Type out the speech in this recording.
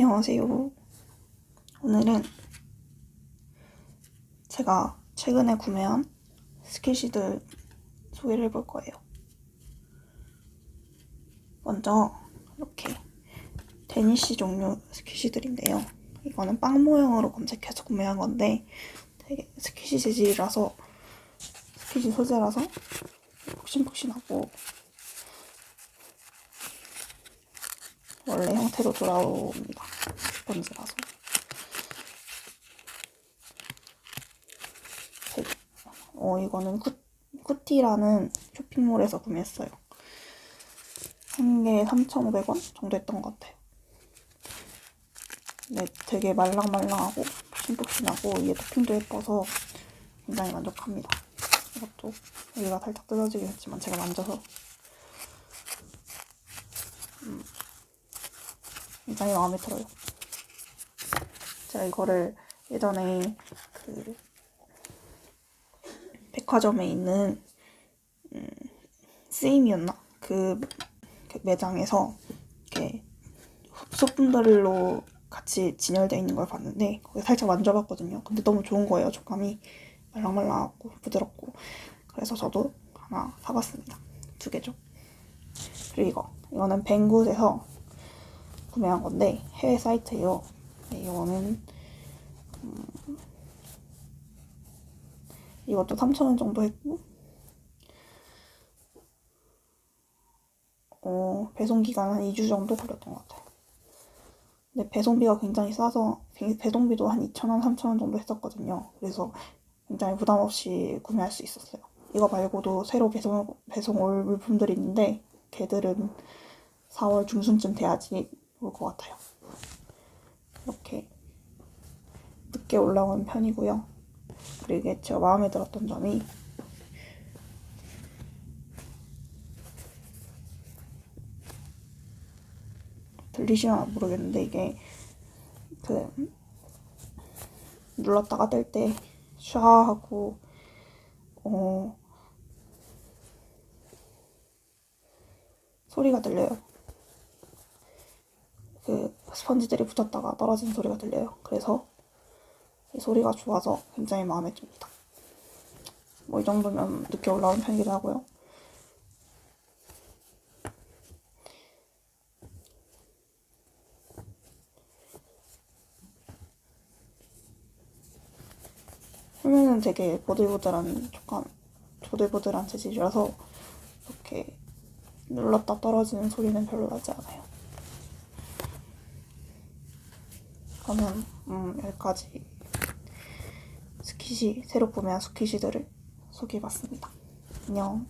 안녕하세요. 오늘은 제가 최근에 구매한 스키시들 소개를 해볼 거예요. 먼저 이렇게 데니시 종류 스키시들인데요. 이거는 빵 모양으로 검색해서 구매한 건데 되게 스키시 재질이라서 스키시 소재라서 푹신푹신하고 원래 형태로 돌아옵니다. 스펀지라서. 되게- 어, 이거는 쿠, 쿠티라는 쇼핑몰에서 구매했어요. 한 개에 3,500원 정도 했던 것 같아요. 네, 되게 말랑말랑하고 푹신푹신하고 위에 토핑도 예뻐서 굉장히 만족합니다. 이것도 여기가 살짝 뜯어지긴 했지만 제가 만져서 굉장히 마음에 들어요. 제가 이거를 예전에 그 백화점에 있는 음, 쓰임이었나 그, 그 매장에서 이렇게 소품들로 같이 진열되어 있는 걸 봤는데 거기 살짝 만져봤거든요. 근데 너무 좋은 거예요. 촉감이 말랑말랑하고 부드럽고 그래서 저도 하나 사봤습니다. 두 개죠. 그리고 이거 이거는 뱅굿에서 구매한 건데 해외 사이트예요. 네, 이거는 음, 이것도 3,000원 정도 했고 어, 배송 기간 한 2주 정도 걸렸던 것 같아요. 근데 배송비가 굉장히 싸서 배- 배송비도 한 2,000원, 3,000원 정도 했었거든요. 그래서 굉장히 부담 없이 구매할 수 있었어요. 이거 말고도 새로 배송 배송 올 물품들이 있는데 걔들은 4월 중순쯤 돼야지 올 것 같아요. 이렇게 늦게 올라오는 편이고요. 그리고 제가 마음에 들었던 점이 들리시나 모르겠는데 이게 그 눌렀다가 뗄 때 샤 하고 어 소리가 들려요. 그 스펀지들이 붙었다가 떨어진 소리가 들려요. 그래서 이 소리가 좋아서 굉장히 마음에 듭니다. 뭐 이 정도면 늦게 올라오는 편이기도 하고요. 표면은 되게 보들보들한 촉감, 보들보들한 재질이라서 이렇게 눌렀다 떨어지는 소리는 별로 나지 않아요. 그러면 음, 여기까지 스키시 새로 구매한 스키시들을 소개해봤습니다. 안녕.